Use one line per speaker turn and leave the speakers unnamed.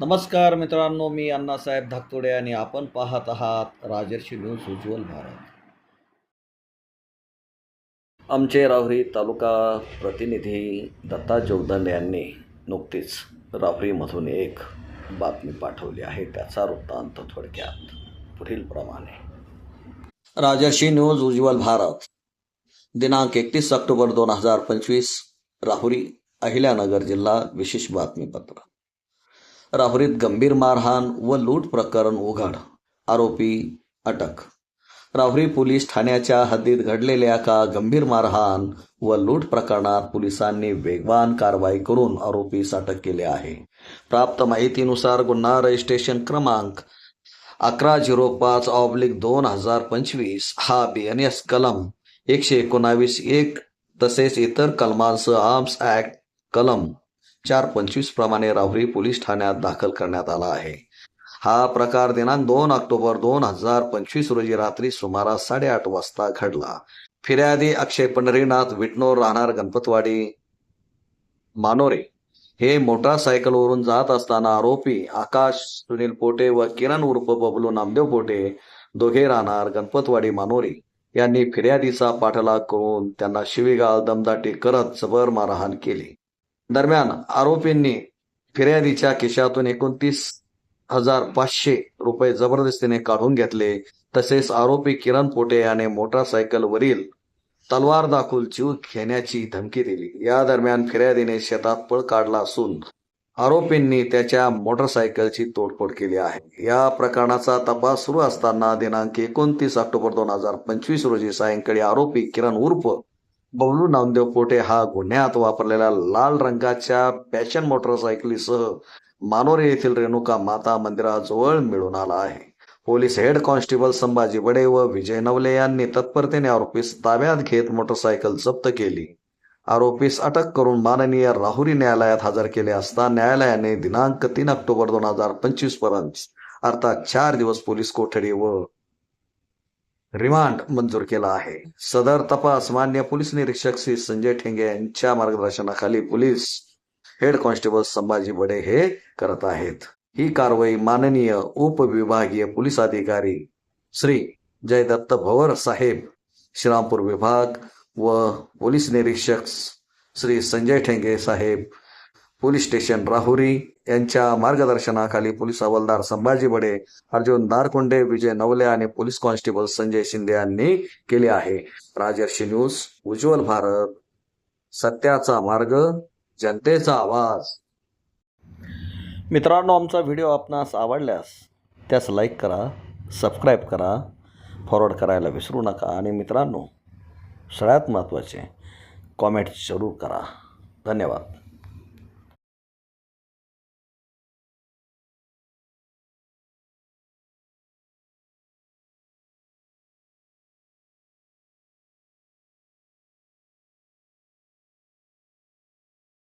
नमस्कार मित्रांनो मी अण्णासाहेब धाकतोडे आणि आपण पाहत आहात राजर्षी न्यूज उज्ज्वल भारत. आमचे राहुरी तालुका प्रतिनिधी दत्ता जोगदंड यांनी नुकतीच राहुरीमधून एक बातमी पाठवली आहे त्याचा वृत्तांत थोडक्यात पुढील प्रमाणे. राजर्षी न्यूज उज्ज्वल भारत. दिनांक एकतीस ऑक्टोबर दोन हजार पंचवीस राहुरी अहिल्यानगर जिल्हा विशेष बातमीपत्र. राहुरीत गंभीर मारहाण व लूट प्रकरण उघड. आरोपी अटक. राहुरी पोलीस ठाण्याच्या हद्दीत घडलेल्या का गंभीर मारहाण व लूट प्रकरणात पोलिसांनी वेगवान कारवाई करून आरोपीस अटक केले आहे. प्राप्त माहितीनुसार गुन्हा रजिस्ट्रेशन क्रमांक अकरा झिरो पाच ऑब्लिक दोन हजार पंचवीस हा बी एन एस कलम एकशे एकोणावीस एक तसेच इतर कलमांसह आर्म्स ऍक्ट कलम चार पंचवीस प्रमाणे राहुरी पोलीस ठाण्यात दाखल करण्यात आला आहे. हा प्रकार दिनांक दोन ऑक्टोबर दोन हजार पंचवीस रोजी रात्री सुमारास साडेआठ वाजता घडला. फिर्यादी अक्षय पंढरीनाथ विटनोर राहणार गणपतवाडी मानोरे हे मोटारसायकलवरून जात असताना आरोपी आकाश सुनील पोटे व किरण उर्फ बबलू नामदेव पोटे दोघे राहणार गणपतवाडी मानोरे यांनी फिर्यादीचा पाठलाग करून त्यांना शिवीगाळ दमदाटी करत जबर मारहाण केली. दरम्यान आरोपींनी फिर्यादीच्या खिशातून एकोणतीस हजार पाचशे रुपये जबरदस्तीने काढून घेतले. तसेच आरोपी किरण पोटे याने मोटारसायकलवरील तलवार दाखवून जीव घेण्याची धमकी दिली. या दरम्यान फिर्यादीने शेतात पळ काढला असून आरोपींनी त्याच्या मोटरसायकलची तोडफोड केली आहे. या प्रकरणाचा तपास सुरू असताना दिनांक एकोणतीस ऑक्टोबर दोन हजार पंचवीस रोजी सायंकाळी आरोपी किरण उर्फ बबलू नामदेव कोटे हा गुन्ह्यात वापरलेल्या लाल रंगाच्या पॅशन मोटरसायकलीसह मानोरे येथील रेणुका माता मंदिराजवळ मिळून आला आहे. Police head constable Sambhaji Bade व विजय नवले यांनी तत्परतेने आरोपीस ताब्यात घेत मोटरसायकल जप्त केली. आरोपीस अटक करून माननीय राहुरी न्यायालयात हजर केले असता न्यायालयाने दिनांक तीन ऑक्टोबर दोन हजार पंचवीसपर्यंत अर्थात चार दिवस पोलीस कोठडी व रिमांड मंजूर केला आहे. सदर तपास मान्य पोलीस निरीक्षक श्री संजय ठेंगे यांच्या मार्गदर्शनाखाली police head constable Sambhaji Bade हे करत आहेत. ही कारवाई माननीय उपविभागीय पोलीस अधिकारी श्री जयदत्त भवर साहेब श्रीरामपूर विभाग व पोलीस निरीक्षक श्री संजय ठेंगे साहेब पोलीस स्टेशन राहुरी यांच्या मार्गदर्शनाखाली पोलीस हवालदार संभाजी बडे अर्जुन नारकोंडे विजय नवले आणि पोलीस कॉन्स्टेबल संजय शिंदे यांनी केले आहे. राजर्षी न्यूज उज्ज्वल भारत. सत्याचा मार्ग जनतेचा आवाज. मित्रांनो आमचा व्हिडिओ आपणास आवडल्यास त्यास लाईक करा सबस्क्राईब करा फॉरवर्ड करायला विसरू नका आणि मित्रांनो सगळ्यात महत्त्वाचे कॉमेंट जरूर करा. धन्यवाद.